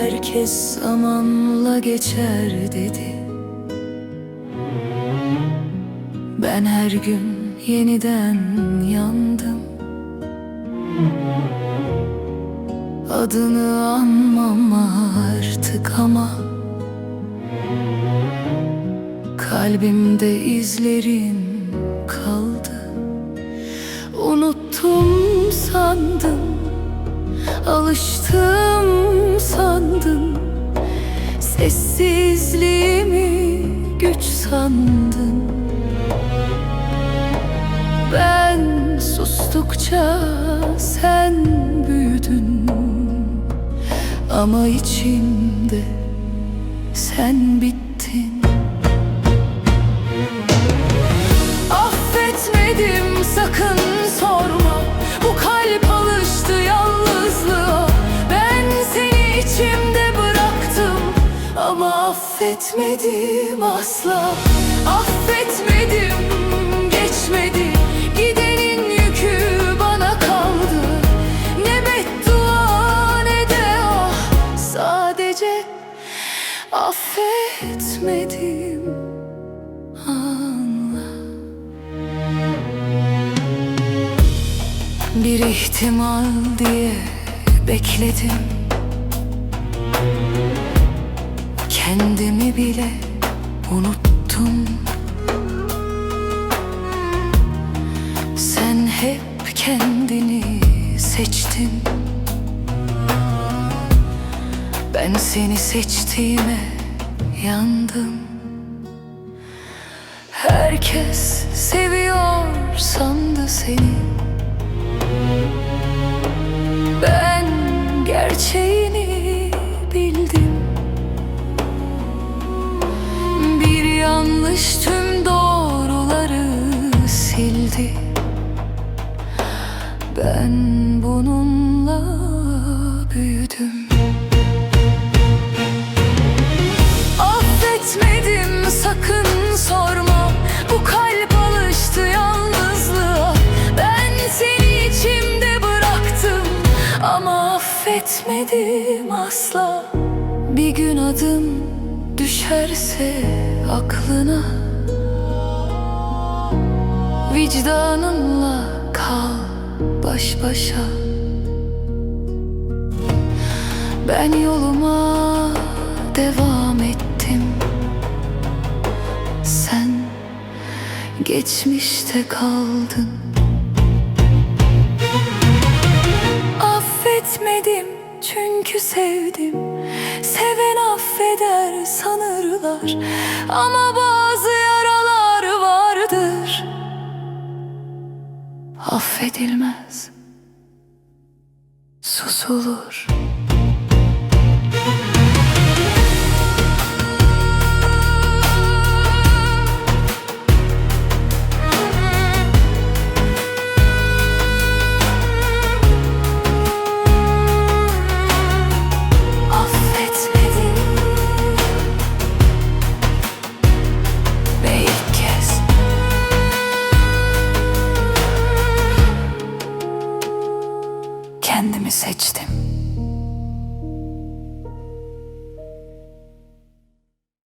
Herkes zamanla geçer dedi. Ben her gün yeniden yandım. Adını anmam artık ama Kalbimde izlerin Unuttum sandım Alıştım sandım Sessizliğimi güç sandım Ben sustukça sen büyüdün. Ama içimde sen bittin affetmedim asla. Affetmedim geçmedi. Gidenin yükü bana kaldı. Ne beddua ne de ah. Sadece affetmedim anla. Bir ihtimal diye bekledim Kendimi bile unuttum. Sen hep kendini seçtin. Ben seni seçtiğime yandım. Herkes seviyor sandı seni sildi Ben bununla büyüdüm. Affetmedim sakın sorma. Bu kalp alıştı yalnızlığa. Ben seni içimde bıraktım Ama affetmedim asla. Bir gün adım düşerse aklına Vicdanınla kal baş başa. Ben yoluma devam ettim. Sen geçmişte kaldın. Affetmedim çünkü sevdim. Seven affeder sanırlar. Ama bazı Affedilmez. Susulur kendimi seçtim.